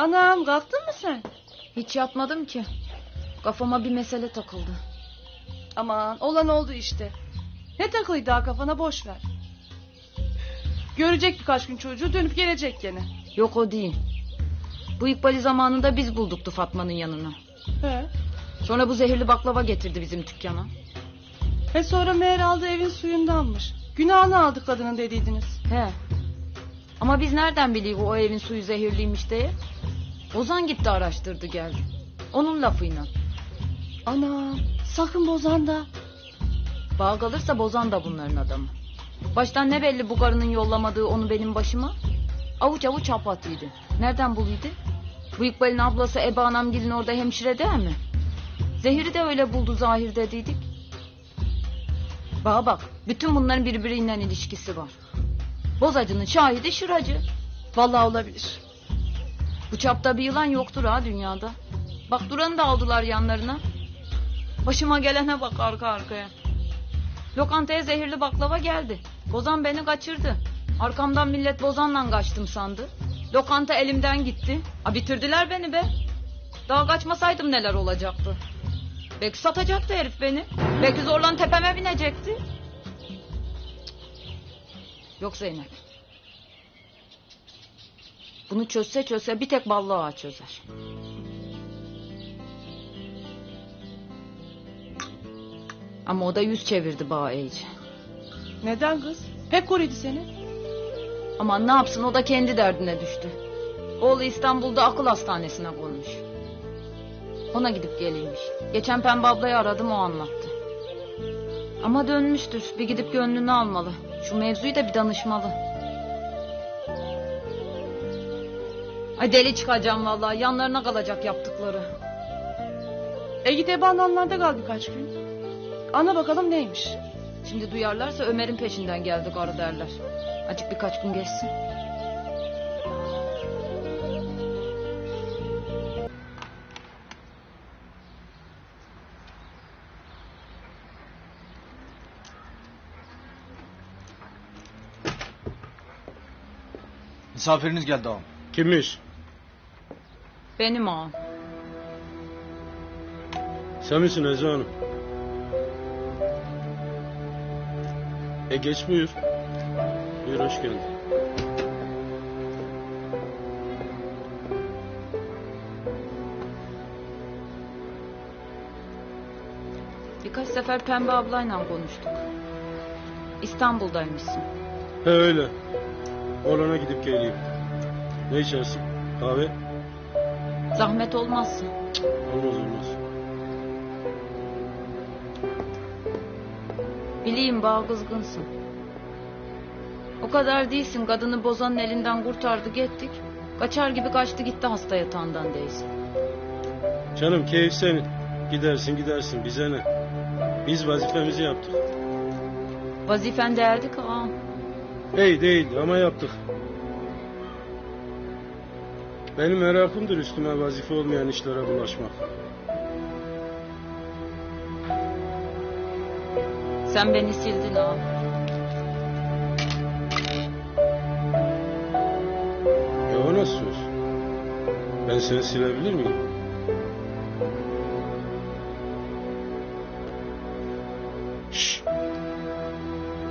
Anam kalktın mı sen? Hiç yatmadım ki. Kafama bir mesele takıldı. Aman olan oldu işte. Ne takılıydı daha kafana boş ver. Görecek birkaç gün çocuğu dönüp gelecek gene. Yok o değil. Bu İkbal'i zamanında biz bulduktu Fatma'nın yanına. He. Sonra bu zehirli baklava getirdi bizim dükkana. He sonra meğer aldı evin suyundanmış. Günahını aldık kadının dediydiniz. He. Ama biz nereden biliyoruz o evin suyu zehirliymiş diye? Ozan gitti araştırdı geldi. Onun lafıyla. Ana sakın bozan da. Bağ kalırsa bozan da bunların adamı. Baştan ne belli bu karının yollamadığı onu benim başıma? Avuç avuç hap atıydı. Nereden buluydu? Bu İkbal'in ablası Ebe Anamgil'in orada hemşire değil mi? Zehiri de öyle buldu zahir dediydik. Bana bak bütün bunların birbiriyle ilişkisi var. Bozacının şahidi şıracı. Vallahi olabilir. Bu çapta bir yılan yoktur ha dünyada. Bak Duran'ı da aldılar yanlarına. Başıma gelene bak arka arkaya. Lokantaya zehirli baklava geldi. Bozan beni kaçırdı. Arkamdan millet bozanla kaçtım sandı. Lokanta elimden gitti. A bitirdiler beni be. Daha kaçmasaydım neler olacaktı. Belki satacaktı herif beni. Belki zorlan tepeme binecekti. Yok Zeynep. Bunu çözse çözse bir tek ballı ağa çözer. Ama o da yüz çevirdi bağa iyice. Neden kız? Pek koruydu seni. Aman ne yapsın o da kendi derdine düştü. Oğlu İstanbul'da akıl hastanesine konmuş. Ona gidip geleymiş. Geçen Pembe ablayı aradım o anlattı. Ama dönmüştür. Bir gidip gönlünü almalı. Şu mevzuyu da bir danışmalı. Ay deli çıkacağım vallahi. Yanlarına kalacak yaptıkları. E git ebe ananlarda kal birkaç gün. Ana bakalım neymiş. Şimdi duyarlarsa Ömer'in peşinden geldik arı derler. Acık birkaç gün geçsin. Misafiriniz geldi ağam. Kimmiş? Benim ağam. Sen misin Ece Hanım? E geç buyur. Buyur hoş geldin. Birkaç sefer Pembe ablayla konuştuk. İstanbul'daymışsın. He öyle. Olana gidip geleyim. Ne içersin? Kahve? Zahmet olmazsa. Olmaz olmaz. Bileyim bağ kızgınsın. O kadar değilsin kadını bozanın elinden kurtardı gittik. Kaçar gibi kaçtı gitti hasta yatağından değilsin. Canım keyif senin. Gidersin gidersin bize ne? Biz vazifemizi yaptık. Vazifen değerdi ki ağam. Hey değil ama yaptık. Benim merakımdır üstüme vazife olmayan işlere bulaşmak. Sen beni sildin ağam. Ya o nasıl söz? Ben seni silebilir miyim? Şşş.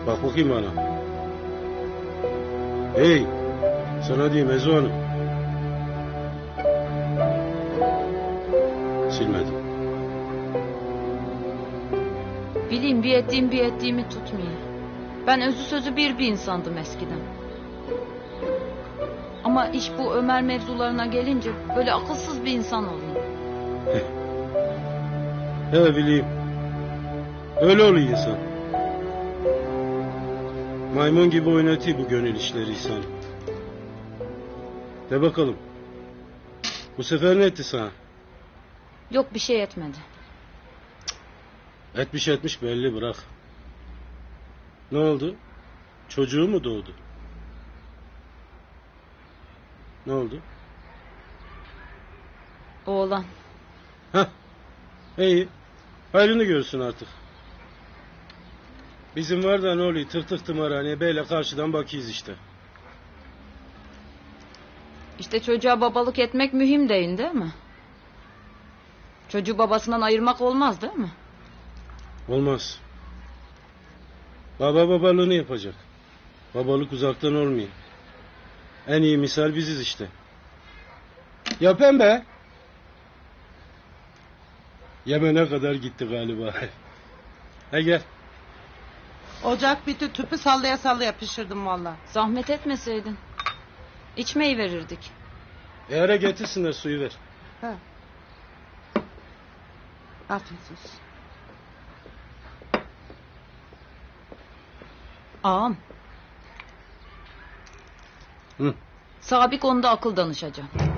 Bak bakayım bana. Hey! Sana diyeyim Ezo Hanım. Silmedim. Bileyim bir ettiğim bir ettiğimi tutmayayım. Ben özü sözü bir bir insandım eskiden. Ama iş bu Ömer mevzularına gelince böyle akılsız bir insan olayım. He bileyim. Öyle oluyor insan. Maymun gibi oynatıyor bu gönül işleri insan. De bakalım. Bu sefer ne etti sana? Yok bir şey etmedi. Etmiş etmiş belli bırak. Ne oldu? Çocuğu mu doğdu? Ne oldu? Oğlan. Hah. İyi. Hayrını görsün artık. Bizim var da ne oluyor? Tırtık tımarhaneye böyle karşıdan bakıyız işte. İşte çocuğa babalık etmek mühim deyin değil mi? Çocuğu babasından ayırmak olmaz değil mi? Olmaz. Baba babalığını yapacak. Babalık uzaktan olmuyor. En iyi misal biziz işte. Ya pembe? Yemen'e kadar gitti galiba. He gel. Ocak bitti tüpü sallaya sallaya pişirdim valla. Zahmet etmeseydin. İçmeyi verirdik. E ara getirsinler suyu ver. Ha. Afiyet olsun. Ağam. Hı. Sabik onda akıl danışacağım.